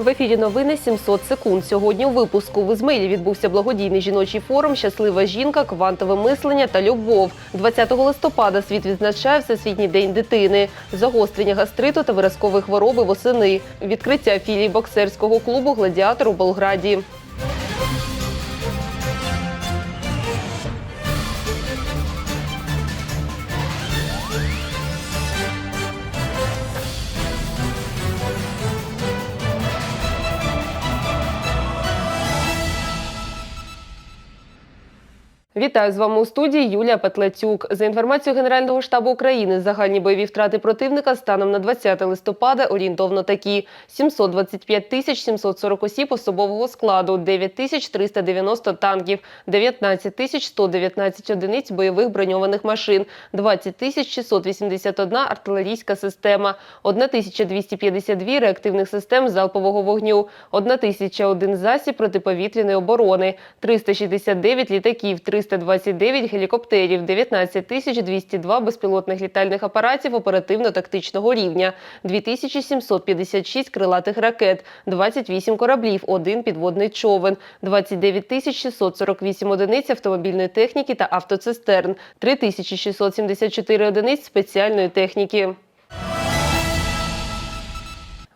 В ефірі новини 700 секунд. Сьогодні у випуску в Ізмаїлі відбувся благодійний жіночий форум Щаслива жінка, квантове мислення та любов. 20 листопада світ відзначає Всесвітній день дитини, загострення гастриту та виразкової хвороби восени, відкриття філії боксерського клубу Гладіатор у Болграді. Вітаю з вами у студії Юлія Петлецюк. За інформацією Генерального штабу України, загальні бойові втрати противника станом на 20 листопада орієнтовно такі: 725 тисяч 740 осіб особового складу, 9 тисяч 390 танків, 19 тисяч 119 одиниць бойових броньованих машин, 20 тисяч 681 артилерійська система, 1252 реактивних систем залпового вогню, 1001 засіб протиповітряної оборони, 369 літаків, 329 гелікоптерів, 19 тисяч 202 безпілотних літальних апаратів оперативно-тактичного рівня, 2756 крилатих ракет, 28 кораблів, один підводний човен, 29 тисяч 648 одиниць автомобільної техніки та автоцистерн, 3674 одиниць спеціальної техніки.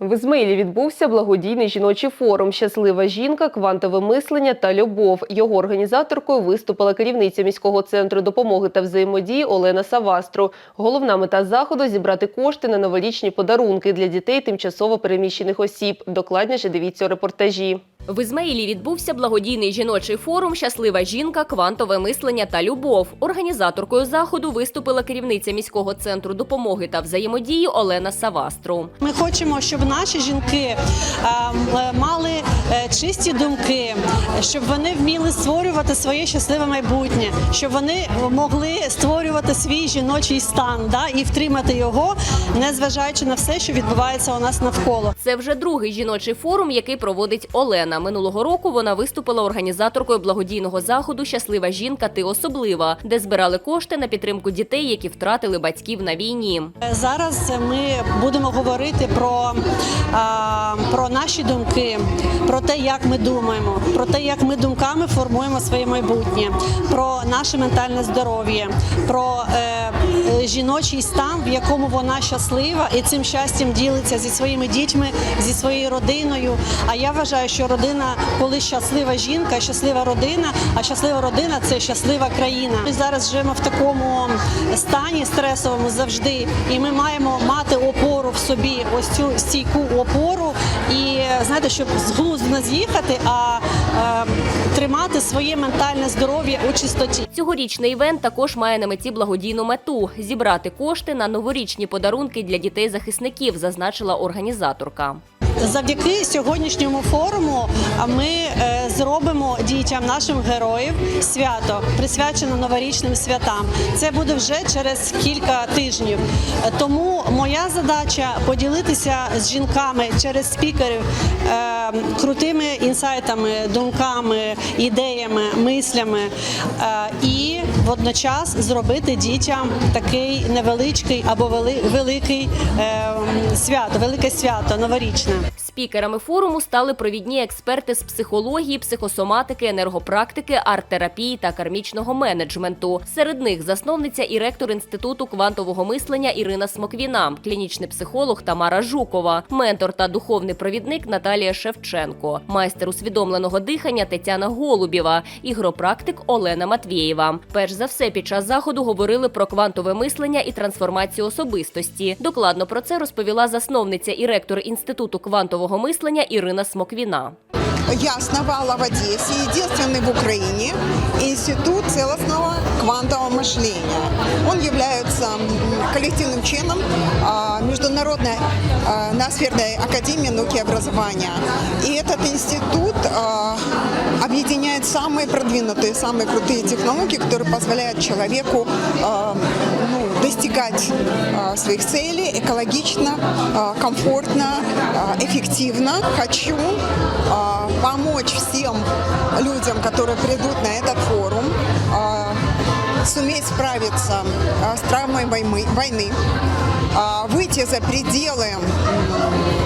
В Ізмаїлі відбувся благодійний жіночий форум Щаслива жінка, квантове мислення та любов. Його організаторкою виступила керівниця міського центру допомоги та взаємодії Олена Савастру. Головна мета заходу зібрати кошти на новорічні подарунки для дітей тимчасово переміщених осіб. Докладніше дивіться у репортажі. В Ізмаїлі відбувся благодійний жіночий форум Щаслива жінка, квантове мислення та любов. Організаторкою заходу виступила керівниця міського центру допомоги та взаємодії Олена Савастру. Ми хочемо, щоб наші жінки е, мали е, чисті думки, щоб вони вміли створювати своє щасливе майбутнє, щоб вони могли створювати свій жіночий стан да, і втримати його, незважаючи на все, що відбувається у нас навколо. Це вже другий жіночий форум, який проводить Олена. Минулого року вона виступила організаторкою благодійного заходу Щаслива жінка, ти особлива, де збирали кошти на підтримку дітей, які втратили батьків на війні. Зараз ми будемо говорити про, про наші думки, про те, як ми думаємо, про те, як ми думками формуємо своє майбутнє, про наше ментальне здоров'я, про е, жіночий стан, в якому вона щаслива, і цим щастям ділиться зі своїми дітьми, зі своєю родиною. А я вважаю, що родина, коли щаслива жінка, щаслива родина, а щаслива родина це щаслива країна. Ми зараз живемо в такому стані стресовому завжди, і ми маємо мати опору в собі, ось цю стійку опору, і знаєте, щоб з глузду не з'їхати, а е, тримати своє ментальне здоров'я у чистоті. Цьогорічний івент також має на меті благодійну мету зібрати кошти на новорічні подарунки для дітей захисників, зазначила організаторка. Завдяки сьогоднішньому форуму ми е, зробимо дітям нашим героїв свято присвячене новорічним святам. Це буде вже через кілька тижнів. Е, Тому моя задача поділитися з жінками через спікерів е, крутими інсайтами, думками, ідеями, мислями і водночас зробити дітям такий невеличкий або великий е, свято, велике свято новорічне. Спікерами форуму стали провідні експерти з психології, психосоматики, енергопрактики, арт-терапії та кармічного менеджменту. Серед них засновниця і ректор інституту квантового мислення Ірина Смоквіна, клінічний психолог Тамара Жукова, ментор та духовний провідник Наталія Шевченко, майстер усвідомленого дихання Тетяна Голубєва, ігропрактик Олена Матвєєва. Перш за все, під час заходу говорили про квантове мислення і трансформацію особистості. Докладно про це розповіла засновниця і ректор інституту квантового мислення Ірина Смоквіна. Я основала в Одессе, единственный в Украине, Институт целостного квантового мышления. Он является м, коллективным членом а, Международной а, Ноосферной Академии науки и образования. И этот институт а, объединяет самые продвинутые, самые крутые технологии, которые позволяют человеку а, ну, достигать а, своих целей экологично, а, комфортно, а, эффективно. Хочу помочь всем людям, которые придут на этот форум, суметь справиться с травмой войны, выйти за пределы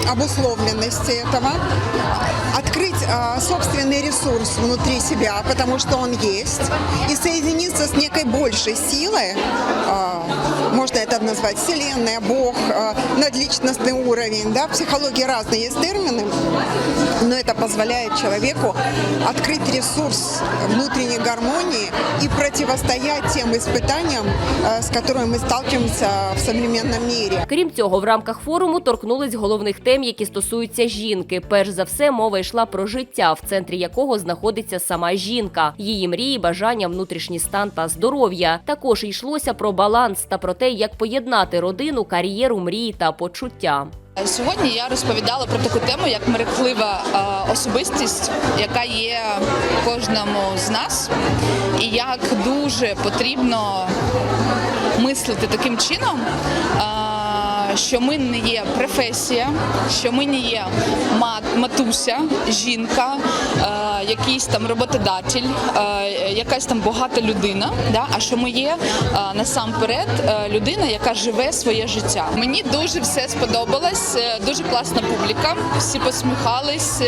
обусловленности этого, открыть собственный ресурс внутри себя, потому что он есть, и соединиться с некой большей силой, можно это назвать Вселенная, Бог, а, надличностный уровень, да, в психологии разные есть термины, но это позволяет человеку открыть ресурс внутренней гармонии и противостоять тем испытаниям, а, с которыми мы сталкиваемся в современном мире. Крім цього, в рамках форуму торкнулись головних тем, які стосуються жінки. Перш за все, мова йшла про життя, в центрі якого знаходиться сама жінка, її мрії, бажання, внутрішній стан та здоров'я. Також йшлося про баланс та про те, як поєднати родину, кар'єру, мрії та почуття. Сьогодні я розповідала про таку тему, як мерехтлива е, особистість, яка є кожному з нас, і як дуже потрібно мислити таким чином. е, Що ми не є професія, що ми не є мат, матуся, жінка, е, якийсь там роботодатель, е, якась там багата людина, да? а що ми є е, насамперед е, людина, яка живе своє життя. Мені дуже все сподобалось, дуже класна публіка. Всі посміхались,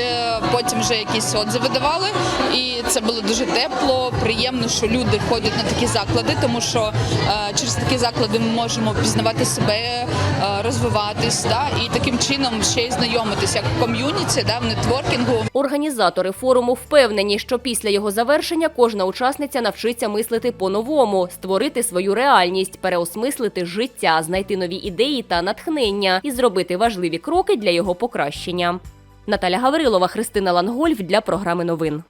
потім вже якісь отзиви давали. І це було дуже тепло, приємно, що люди ходять на такі заклади, тому що через такі заклади ми можемо пізнавати себе, розвиватись, да? і таким чином ще й знайомитися як ком'юніті, да, в нетворкінгу. Організатори форуму впевнені, що після його завершення кожна учасниця навчиться мислити по-новому, створити свою реальність, переосмислити життя, знайти нові ідеї та натхнення і зробити важливі кроки для його покращення. Наталя Гаврилова, Христина Лангольф для програми новин.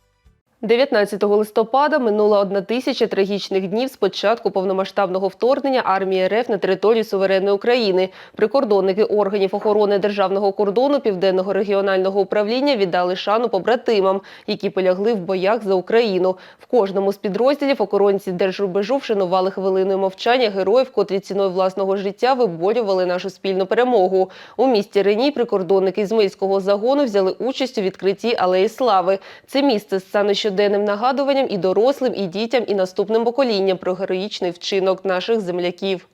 19 листопада минула одна тисяча трагічних днів з початку повномасштабного вторгнення армії РФ на територію суверенної України. Прикордонники органів охорони державного кордону Південного регіонального управління віддали шану побратимам, які полягли в боях за Україну. В кожному з підрозділів охоронці держрубежу вшанували хвилиною мовчання героїв, котрі ціною власного життя виборювали нашу спільну перемогу. У місті Реній прикордонники Ізмаїльського загону взяли участь у відкритті алеї слави. Це місце стане щоденним нагадуванням і дорослим, і дітям, і наступним поколінням про героїчний вчинок наших земляків.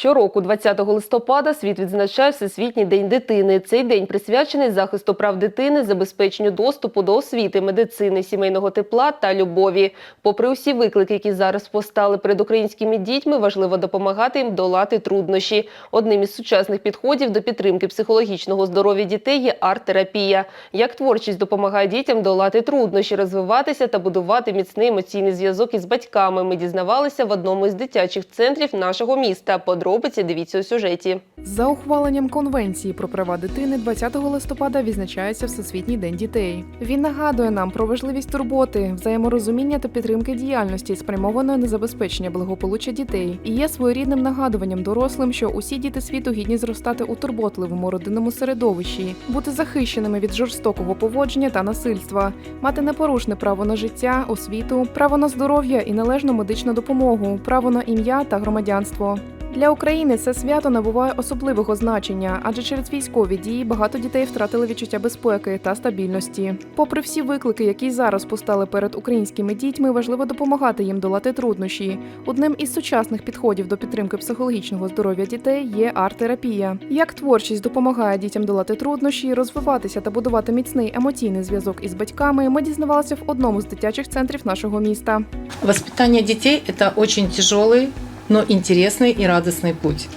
Щороку, 20 листопада, світ відзначає Всесвітній день дитини. Цей день присвячений захисту прав дитини, забезпеченню доступу до освіти, медицини, сімейного тепла та любові. Попри усі виклики, які зараз постали перед українськими дітьми, важливо допомагати їм долати труднощі. Одним із сучасних підходів до підтримки психологічного здоров'я дітей є арт-терапія. Як творчість допомагає дітям долати труднощі, розвиватися та будувати міцний емоційний зв'язок із батьками. Ми дізнавалися в одному із дитячих центрів нашого міста. Подробиці дивіться у сюжеті. За ухваленням конвенції про права дитини 20 листопада відзначається Всесвітній день дітей. Він нагадує нам про важливість турботи, взаєморозуміння та підтримки діяльності, спрямованої на забезпечення благополуччя дітей, і є своєрідним нагадуванням дорослим, що усі діти світу гідні зростати у турботливому родинному середовищі, бути захищеними від жорстокого поводження та насильства, мати непорушне право на життя, освіту, право на здоров'я і належну медичну допомогу, право на ім'я та громадянство. Для України це свято набуває особливого значення, адже через військові дії багато дітей втратили відчуття безпеки та стабільності. Попри всі виклики, які зараз постали перед українськими дітьми, важливо допомагати їм долати труднощі. Одним із сучасних підходів до підтримки психологічного здоров'я дітей є арт-терапія. Як творчість допомагає дітям долати труднощі, розвиватися та будувати міцний емоційний зв'язок із батьками, ми дізнавалися в одному з дитячих центрів нашого міста. Воспитание детей – это очень тяжелый, но интересный и радостный путь.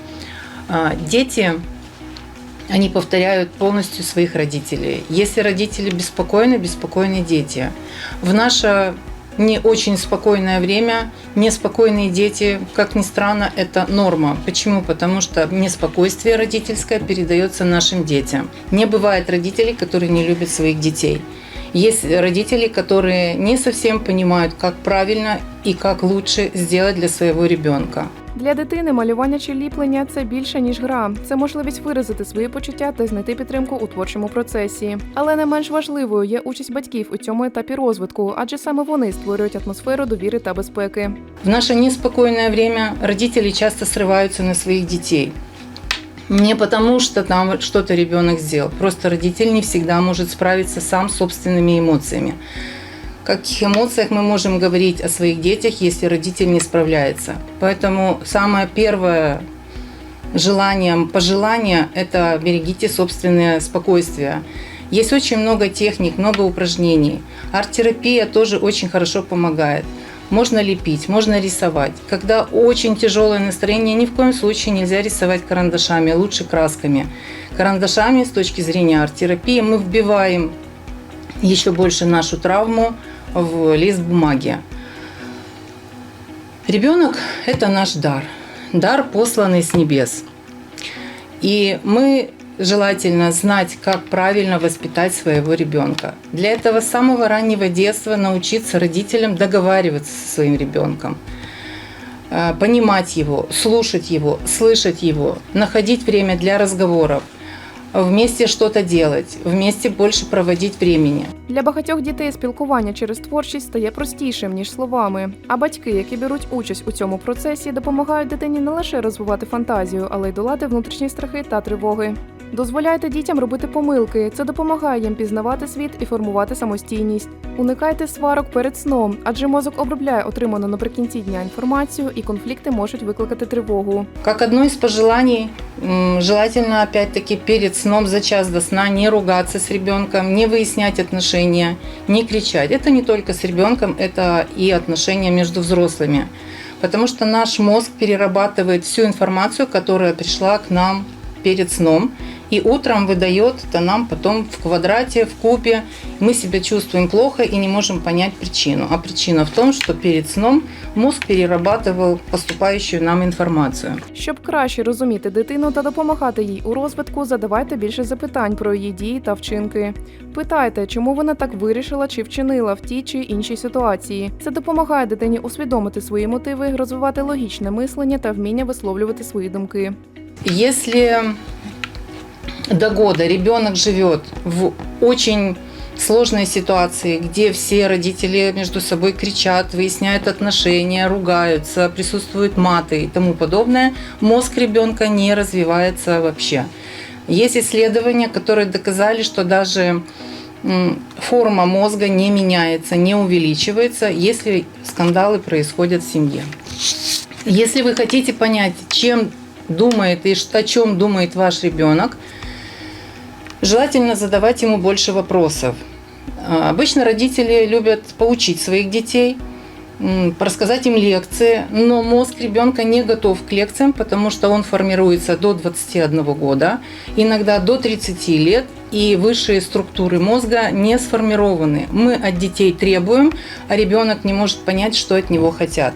А, Дети, они повторяют полностью своих родителей. Если родители беспокойны, беспокойны дети. В наше не очень спокойное время неспокойные дети, как ни странно, это норма. Почему? Потому что неспокойствие родительское передается нашим детям. Не бывает родителей, которые не любят своих детей. Есть родители, которые не совсем понимают, как правильно и как лучше сделать для своего ребенка. Для дитини малювання чи ліплення це більше ніж гра. Це можливість виразити свої почуття та знайти підтримку у творчому процесі. Але не менш важливою є участь батьків у цьому етапі розвитку, адже саме вони створюють атмосферу довіри та безпеки. В наше неспокойное время родители часто срываются на своих детей. Не потому, что там что-то ребенок сделал. Просто родитель не всегда может справиться сам с собственными эмоциями. О каких эмоциях мы можем говорить о своих детях, если родитель не справляется? Поэтому самое первое желанием, пожелания – это берегите собственное спокойствие. Есть очень много техник, много упражнений. Арт-терапия тоже очень хорошо помогает. Можно лепить, можно рисовать. Когда очень тяжелое настроение, ни в коем случае нельзя рисовать карандашами, лучше красками. Карандашами с точки зрения арт-терапии мы вбиваем еще больше нашу травму в лист бумаги. Ребенок – это наш дар, дар, посланный с небес. И мы желательно знать, как правильно воспитать своего ребенка. Для этого с самого раннего детства научиться родителям договариваться со своим ребенком, э, понимать его, слушать его, слышать его, находить время для разговоров, вместе что-то делать, вместе больше проводить времени. Для багатьох дітей спілкування через творчість стає простішим ніж словами. А батьки, які беруть участь у цьому процесі, допомагають дитині не лише розвивати фантазію, але й долати внутрішні страхи та тривоги. Дозволяйте дітям робити помилки. Це допомагає їм пізнавати світ і формувати самостійність. Уникайте сварок перед сном, адже мозок обробляє отриману наприкінці дня інформацію, і конфлікти можуть викликати тривогу. Как одно из пожеланий, м, желательно опять-таки перед сном за час до сна не ругаться с ребенком, не выяснять отношения, не кричать. Это не только с ребенком, это и отношения между взрослыми. Потому что наш мозг перерабатывает всю информацию, которая пришла к нам перед сном, и утром выдает это нам потом в квадрате, в кубе. Мы себя чувствуем плохо и не можем понять причину. А причина в том, что перед сном мозг перерабатывал поступающую нам информацию. Щоб краще розуміти дитину та допомагати їй у розвитку, задавайте більше запитань про її дії та вчинки. Питайте, чому вона так вирішила чи вчинила в тій чи іншій ситуації. Це допомагає дитині усвідомити свої мотиви, розвивати логічне мислення та вміння висловлювати свої думки. Если до года ребенок живет в очень сложной ситуации, где все родители между собой кричат, выясняют отношения, ругаются, присутствуют маты и тому подобное, мозг ребенка не развивается вообще. Есть исследования, которые доказали, что даже форма мозга не меняется, не увеличивается, если скандалы происходят в семье. Если вы хотите понять, чем думает и о чем думает ваш ребенок, желательно задавать ему больше вопросов. А, Обычно родители любят поучить своих детей, рассказать им лекции, но мозг ребенка не готов к лекциям, потому что он формируется до 21 года, иногда до 30 лет, и высшие структуры мозга не сформированы. Мы от детей требуем, а ребенок не может понять, что от него хотят.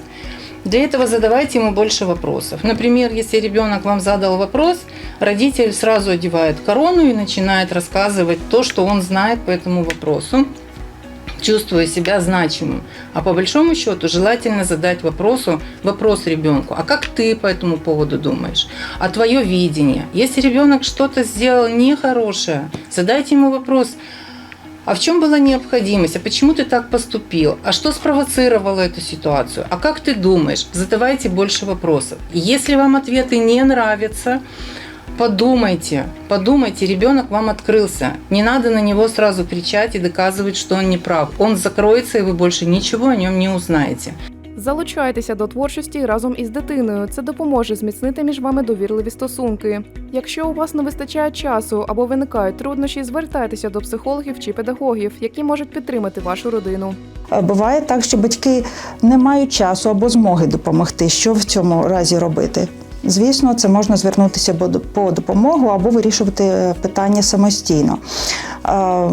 Для этого задавайте ему больше вопросов. Например, если ребенок вам задал вопрос, родитель сразу одевает корону и начинает рассказывать то, что он знает по этому вопросу, чувствуя себя значимым. А по большому счету желательно задать вопросу, вопрос ребенку, а как ты по этому поводу думаешь? А твое видение? Если ребенок что-то сделал нехорошее, задайте ему вопрос, а в чем была необходимость? А почему ты так поступил? А что спровоцировало эту ситуацию? А как ты думаешь? Задавайте больше вопросов. Если вам ответы не нравятся, подумайте, подумайте, ребенок вам открылся. Не надо на него сразу кричать и доказывать, что он не прав. Он закроется, и вы больше ничего о нем не узнаете. Залучайтеся до творчості разом із дитиною. Це допоможе зміцнити між вами довірливі стосунки. Якщо у вас не вистачає часу або виникають труднощі, звертайтеся до психологів чи педагогів, які можуть підтримати вашу родину. Е, Буває так, що батьки не мають часу або змоги допомогти. Що в цьому разі робити? Звісно, це можна звернутися по допомогу або вирішувати питання самостійно. Е,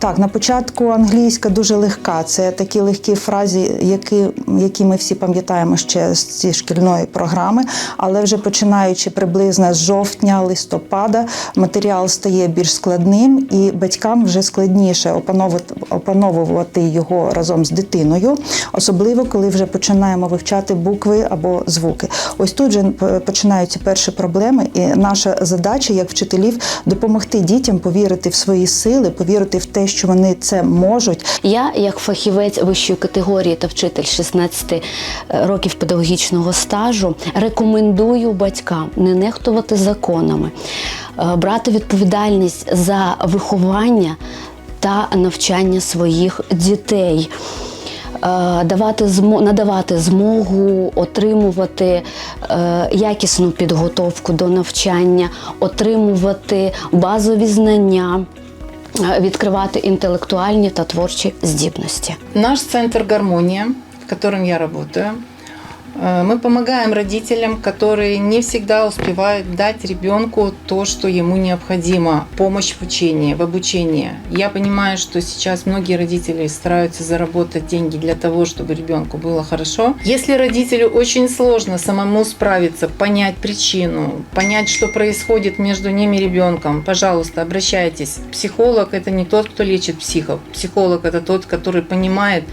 Так, на початку англійська дуже легка. Це такі легкі фрази, які, які ми всі пам'ятаємо ще з цієї шкільної програми. Але вже починаючи приблизно з жовтня, листопада, матеріал стає більш складним, і батькам вже складніше опановувати, його разом з дитиною, особливо коли вже починаємо вивчати букви або звуки. Ось тут вже п- починаються перші проблеми, і наша задача як вчителів допомогти дітям повірити в свої сили, повірити в те, що вони це можуть, Я, як фахівець вищої категорії та вчитель 16 років педагогічного стажу, рекомендую батькам не нехтувати законами, е, брати відповідальність за виховання та навчання своїх дітей. Давати змо- надавати змогу отримувати е, якісну підготовку до навчання, отримувати базові знання, е, відкривати інтелектуальні та творчі здібності. Наш центр гармонія, в котором я работаю, мы помогаем родителям, которые не всегда успевают дать ребенку то, что ему необходимо, помощь в учении, в обучении. Я понимаю, что сейчас многие родители стараются заработать деньги для того, чтобы ребенку было хорошо. Если родителю очень сложно самому справиться, понять причину, понять, что происходит между ними и ребенком, пожалуйста, обращайтесь. Психолог – это не тот, кто лечит психов. Психолог – это тот, который понимает,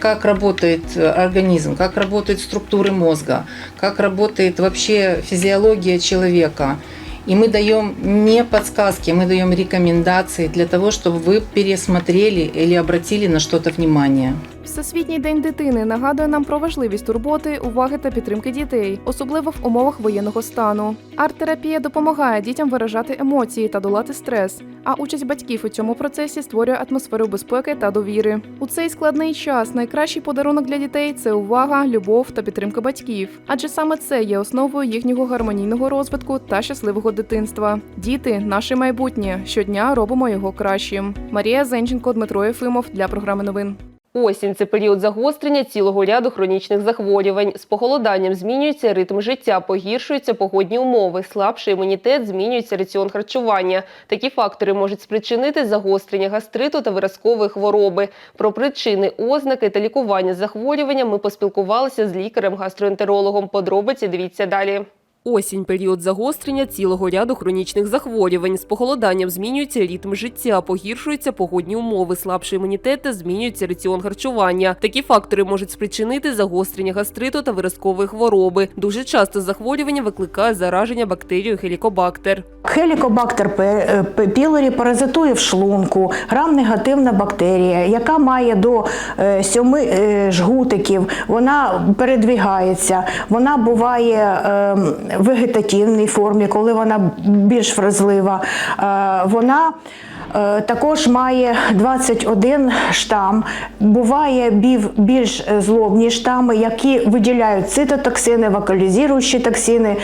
как работает э, организм, как работают структуры мозга, как работает вообще физиология человека. И мы даем не подсказки, мы даем рекомендации для того, чтобы вы пересмотрели или обратили на что-то внимание. Всесвітній день дитини нагадує нам про важливість турботи, уваги та підтримки дітей, особливо в умовах воєнного стану. Арт-терапія допомагає дітям виражати емоції та долати стрес. А участь батьків у цьому процесі створює атмосферу безпеки та довіри. У цей складний час найкращий подарунок для дітей це увага, любов та підтримка батьків. Адже саме це є основою їхнього гармонійного розвитку та щасливого дитинства. Діти наше майбутнє. Щодня робимо його кращим. Марія Зенченко, Дмитро Єфимов для програми новин. Осінь це період загострення цілого ряду хронічних захворювань. З похолоданням змінюється ритм життя, погіршуються погодні умови, слабший імунітет, змінюється раціон харчування. Такі фактори можуть спричинити загострення гастриту та виразкової хвороби. Про причини, ознаки та лікування захворювання ми поспілкувалися з лікарем-гастроентерологом. Подробиці дивіться далі. Осінь період загострення цілого ряду хронічних захворювань. З похолоданням змінюється ритм життя, погіршуються погодні умови, слабший імунітет та змінюється раціон харчування. Такі фактори можуть спричинити загострення гастриту та виразкової хвороби. Дуже часто захворювання викликає зараження бактерією хелікобактер. Хелікобактер пілорі паразитує в шлунку, грам-негативна бактерія, яка має до е, сьоми е, жгутиків, вона передвігається, вона буває е, в вегетативній формі, коли вона більш вразлива. Е, Вона Також має 21 штам. Буває більш е, злобні штами, які виділяють цитотоксини, вокалізуючі токсини.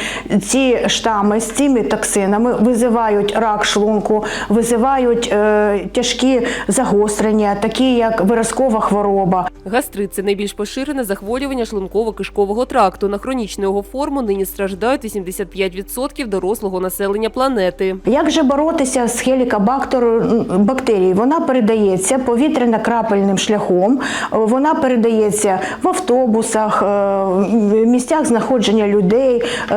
Ці штами з цими токсинами визивають рак шлунку, визивають е, тяжкі загострення, такі як виразкова хвороба. Гастрит це найбільш поширене захворювання шлунково-кишкового тракту. На хронічну його форму нині страждають 85% дорослого населення планети. Як же боротися з хелікобактерою бактерією? Вона передається повітряно-крапельним шляхом, вона передається в автобусах, е, в місцях знаходження людей, е,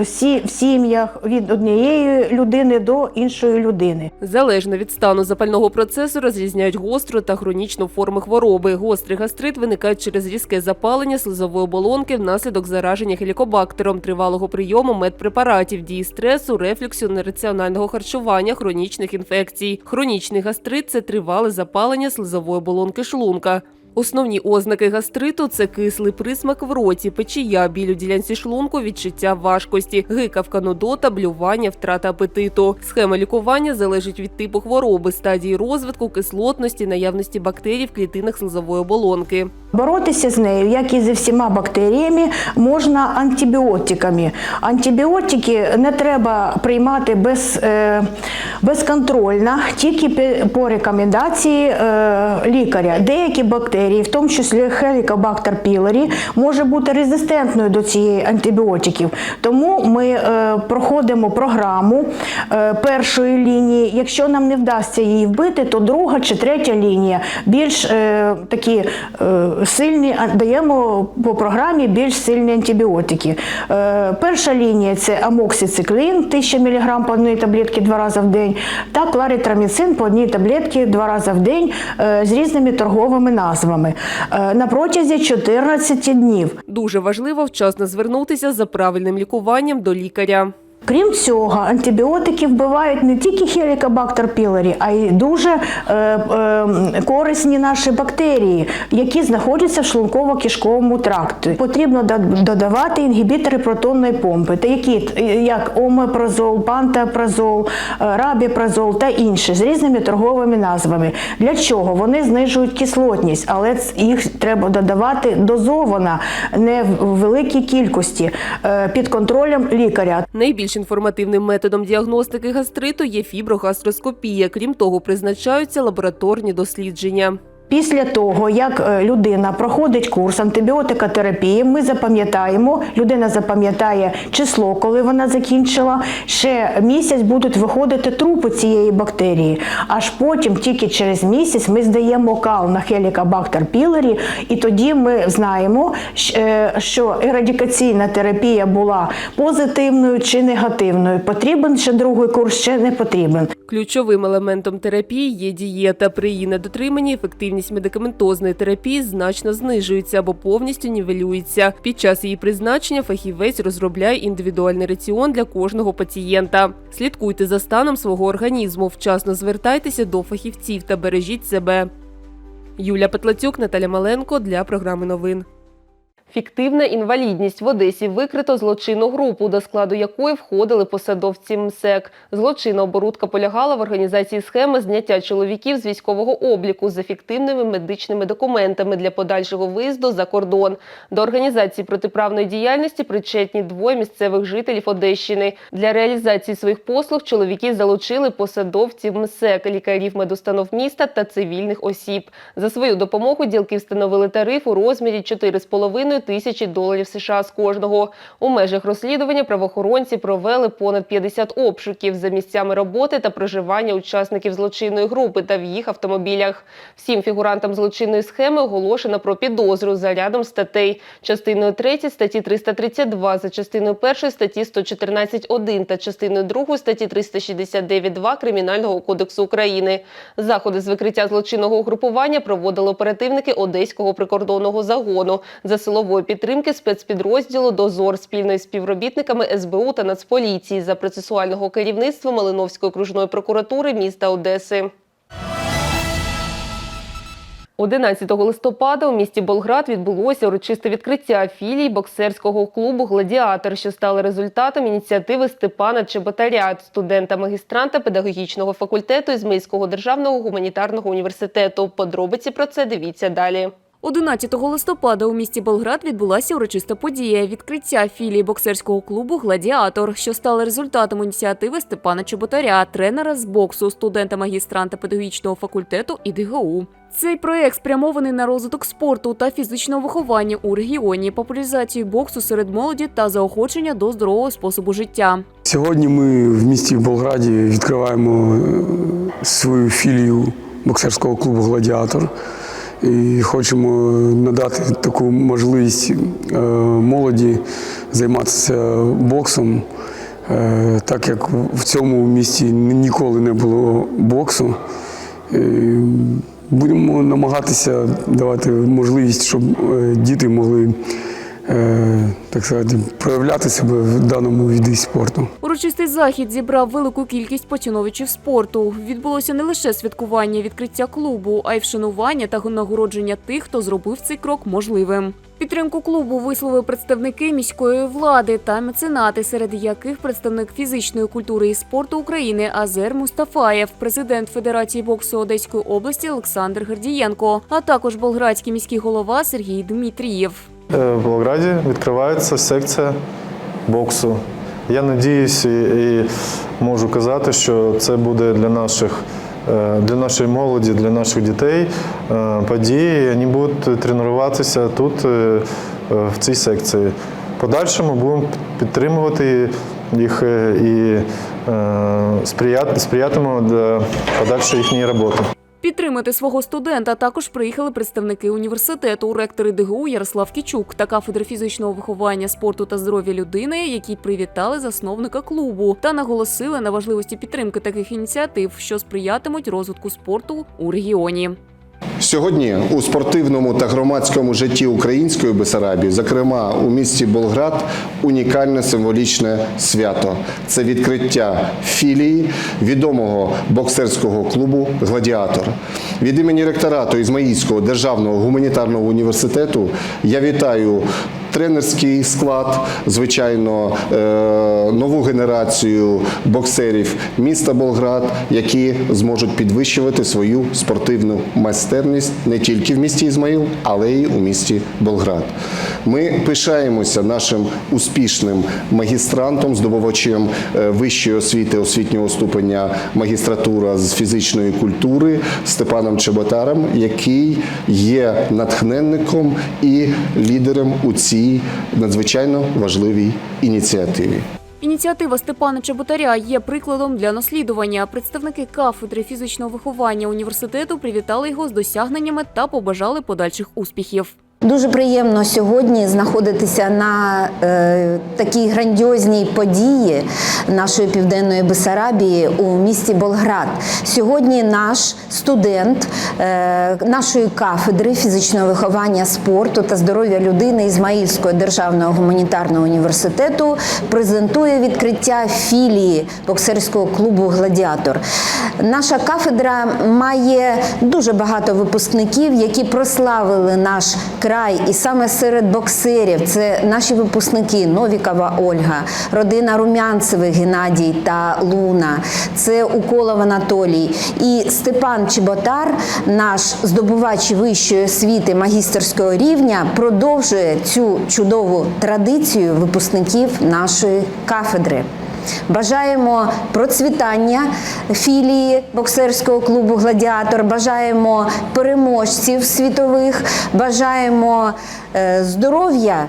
в сім'ях від однієї людини до іншої людини. Залежно від стану запального процесу розрізняють гостру та хронічну форми хвороби. Гострий гастрит виникає через різке запалення слизової оболонки внаслідок зараження хелікобактером, тривалого прийому медпрепаратів, дії стресу, рефлюксу, нераціонального харчування, хронічних інфекцій. Хронічний гастрит це тривале запалення слизової оболонки шлунка. Основні ознаки гастриту це кислий присмак в роті, печія, біль у ділянці шлунку, відчуття важкості, гикавка, нудота, блювання, втрата апетиту. Схема лікування залежить від типу хвороби, стадії розвитку, кислотності, наявності бактерій в клітинах слизової оболонки. Боротися з нею, як і зі всіма бактеріями, можна антибіотиками. Антибіотики не треба приймати без, е, безконтрольно, тільки по рекомендації е, лікаря. Деякі бактерії, в тому числі Helicobacter pylori, може бути резистентною до цієї антибіотиків. Тому ми е, проходимо програму е, першої лінії. Якщо нам не вдасться її вбити, то друга чи третя лінія більш е, такі сильні, даємо по програмі більш сильні антибіотики. Перша лінія це амоксициклін, 1000 мг по одній таблетці два рази в день, та кларитраміцин по одній таблетці два рази в день з різними торговими назвами е, на протязі 14 днів. Дуже важливо вчасно звернутися за правильним лікуванням до лікаря. Крім цього, антибіотики вбивають не тільки хелікобактер пілорі, а й дуже е, е, корисні наші бактерії, які знаходяться в шлунково-кишковому тракті. Потрібно додавати інгібітори протонної помпи, та які е, як омепразол, пантеопразол, е, рабіпразол та інші з різними торговими назвами. Для чого? Вони знижують кислотність, але їх треба додавати дозовано, не в великій кількості, е, під контролем лікаря. Найбільш інформативним методом діагностики гастриту є фіброгастроскопія. Крім того, призначаються лабораторні дослідження. Після того, як е, людина проходить курс антибіотикотерапії, ми запам'ятаємо, людина запам'ятає число, коли вона закінчила. Ще місяць будуть виходити трупи цієї бактерії. Аж потім, тільки через місяць, ми здаємо кал на Helicobacter pylori, і тоді ми знаємо, е, що ерадикаційна терапія була позитивною чи негативною. Потрібен ще другий курс, ще не потрібен. Ключовим елементом терапії є дієта. При її недотриманні ефективність медикаментозної терапії значно знижується або повністю нівелюється. Під час її призначення фахівець розробляє індивідуальний раціон для кожного пацієнта. Слідкуйте за станом свого організму, вчасно звертайтеся до фахівців та бережіть себе. Юля Петлацюк, Наталя Маленко для програми новин. Фіктивна інвалідність в Одесі викрито злочинну групу, до складу якої входили посадовці МСЕК. Злочинна оборудка полягала в організації схеми зняття чоловіків з військового обліку за фіктивними медичними документами для подальшого виїзду за кордон. До організації протиправної діяльності причетні двоє місцевих жителів Одещини. Для реалізації своїх послуг чоловіки залучили посадовців МСЕК, лікарів медустанов міста та цивільних осіб. За свою допомогу ділки встановили тариф у розмірі 4,5 тисячі доларів США з кожного. У межах розслідування правоохоронці провели понад 50 обшуків за місцями роботи та проживання учасників злочинної групи та в їх автомобілях. Всім фігурантам злочинної схеми оголошено про підозру за рядом статей. Частиною 3 статті 332, за частиною 1 статті 114.1 та частиною 2 статті 369.2 Кримінального кодексу України. Заходи з викриття злочинного угрупування проводили оперативники Одеського прикордонного загону за силової підтримки спецпідрозділу «Дозор» спільно із співробітниками СБУ та Нацполіції за процесуального керівництва Малиновської окружної прокуратури міста Одеси. 11 листопада у місті Болград відбулося урочисте відкриття філій боксерського клубу Гладіатор, що стали результатом ініціативи Степана Чеботаря, студента-магістранта педагогічного факультету Ізмейського державного гуманітарного університету. Подробиці про це дивіться далі. 11 листопада у місті Болград відбулася урочиста подія відкриття філії боксерського клубу Гладіатор, що стала результатом ініціативи Степана Чеботаря, тренера з боксу, студента-магістранта педагогічного факультету ІДГУ. Цей проект спрямований на розвиток спорту та фізичного виховання у регіоні, популяризацію боксу серед молоді та заохочення до здорового способу життя. Сьогодні ми в місті Болграді відкриваємо е, свою філію боксерського клубу Гладіатор. І хочемо надати таку можливість е, молоді займатися боксом, е, так як в цьому місті ніколи не було боксу. Будемо намагатися давати можливість, щоб е, діти могли так сказати, проявляти себе в даному виді спорту. Урочистий захід зібрав велику кількість поціновичів спорту. Відбулося не лише святкування відкриття клубу, а й вшанування та нагородження тих, хто зробив цей крок можливим. Підтримку клубу висловили представники міської влади та меценати, серед яких представник фізичної культури і спорту України Азер Мустафаєв, президент Федерації боксу Одеської області Олександр Гордієнко, а також болградський міський голова Сергій Дмитрієв. Е, В Болграді відкривається секція боксу. Я надіюсь і, і можу казати, що це буде для наших. е, Для нашої молоді, для наших дітей е, події, вони будуть тренуватися тут, в цій секції. Подальшому будемо підтримувати їх і сприятимемо для подальшої їхньої роботи. Підтримати свого студента також приїхали представники університету, ректори ДГУ Ярослав Кічук та кафедри фізичного виховання, спорту та здоров'я людини, які привітали засновника клубу та наголосили на важливості підтримки таких ініціатив, що сприятимуть розвитку спорту у регіоні. Сьогодні у спортивному та громадському житті української Бесарабії, зокрема у місті Болград, унікальне символічне свято. Це відкриття філії відомого боксерського клубу Гладіатор. Від імені ректорату Ізмаїльського державного гуманітарного університету я вітаю тренерський склад, звичайно, е, нову генерацію боксерів міста Болград, які зможуть підвищувати свою спортивну майстерність не тільки в місті Ізмаїл, але й у місті Болград. Ми пишаємося нашим успішним магістрантом, здобувачем е, вищої освіти освітнього ступеня магістратура з фізичної культури Степаном Чеботарем, який є натхненником і лідером у цій надзвичайно важливій ініціативі. Ініціатива Степана Чеботаря є прикладом для наслідування. Представники кафедри фізичного виховання університету привітали його з досягненнями та побажали подальших успіхів. Дуже приємно сьогодні знаходитися на е, такій грандіозній події нашої південної Бесарабії у місті Болград. Сьогодні наш студент е, нашої кафедри фізичного виховання спорту та здоров'я людини Ізмаїльського державного гуманітарного університету презентує відкриття філії боксерського клубу Гладіатор. Наша кафедра має дуже багато випускників, які прославили наш край, і саме серед боксерів це наші випускники Новікова Ольга, родина Румянцевих Геннадій та Луна, це Уколов Анатолій і Степан Чеботар, наш здобувач вищої освіти магістерського рівня, продовжує цю чудову традицію випускників нашої кафедри. Бажаємо процвітання філії боксерського клубу Гладіатор. Бажаємо переможців світових, бажаємо е, здоров'я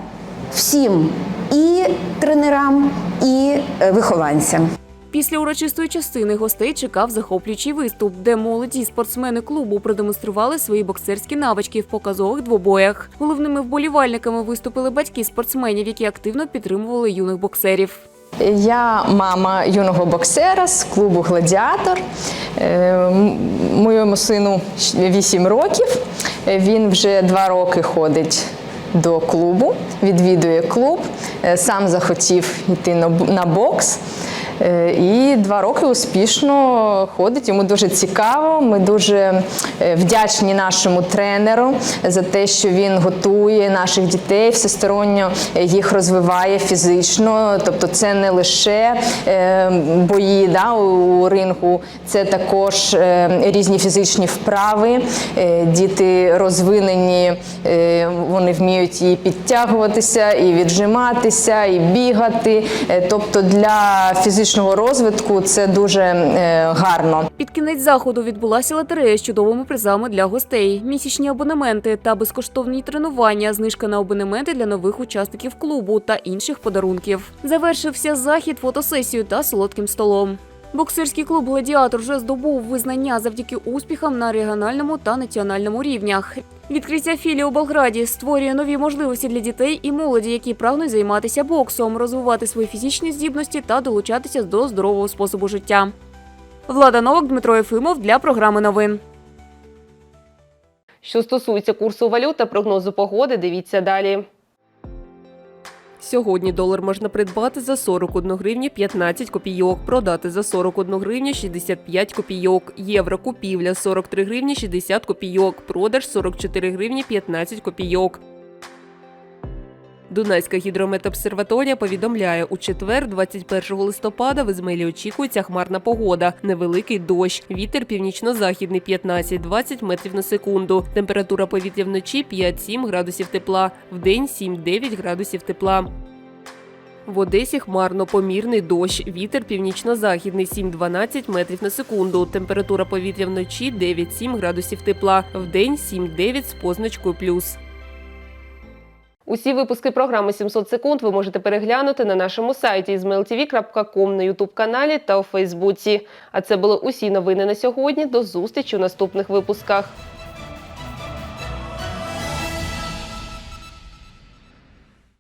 всім і тренерам, і е, вихованцям. Після урочистої частини гостей чекав захоплюючий виступ, де молоді спортсмени клубу продемонстрували свої боксерські навички в показових двобоях. Головними вболівальниками виступили батьки спортсменів, які активно підтримували юних боксерів. Я мама юного боксера з клубу Гладіатор. Е, Моєму сину 8 років. Е, Він вже два роки ходить до клубу, відвідує клуб. Е, Сам захотів йти на бокс. Е, І два роки успішно ходить. Йому дуже цікаво. Ми дуже е, вдячні нашому тренеру за те, що він готує наших дітей, всесторонньо їх розвиває фізично. Тобто, це не лише е, бої да, у рингу, це також різні фізичні вправи. Діти розвинені, вони вміють і підтягуватися, і віджиматися, і бігати. Тобто для фізичного розвитку це дуже е, гарно. Під кінець заходу відбулася лотерея з чудовими призами для гостей, місячні абонементи та безкоштовні тренування, знижка на абонементи для нових учасників клубу та інших подарунків. Завершився захід фотосесією та солодким столом. Боксерський клуб Гладіатор вже здобув визнання завдяки успіхам на регіональному та національному рівнях. Відкриття філії у Болграді створює нові можливості для дітей і молоді, які прагнуть займатися боксом, розвивати свої фізичні здібності та долучатися до здорового способу життя. Влада Новак, Дмитро Єфимов для програми новин. Що стосується курсу валют та прогнозу погоди, дивіться далі. Сьогодні долар можна придбати за 41 гривню 15 копійок, продати за 41 гривню 65 копійок, євро купівля 43 гривні 60 копійок, продаж 44 гривні 15 копійок. Дунайська гідрометобсерваторія повідомляє, у четвер, 21 листопада, в Ізмаїлі очікується хмарна погода, невеликий дощ, вітер північно-західний 15-20 метрів на секунду. Температура повітря вночі 5-7 градусів тепла, вдень 7-9 градусів тепла. В Одесі хмарно помірний дощ. Вітер північно-західний 7-12 метрів на секунду. Температура повітря вночі 9-7 градусів тепла. Вдень 7-9 з позначкою плюс. Усі випуски програми «700 секунд ви можете переглянути на нашому сайті izmailtv.com, на ютуб-каналі та у Фейсбуці. А це були усі новини на сьогодні. До зустрічі у наступних випусках.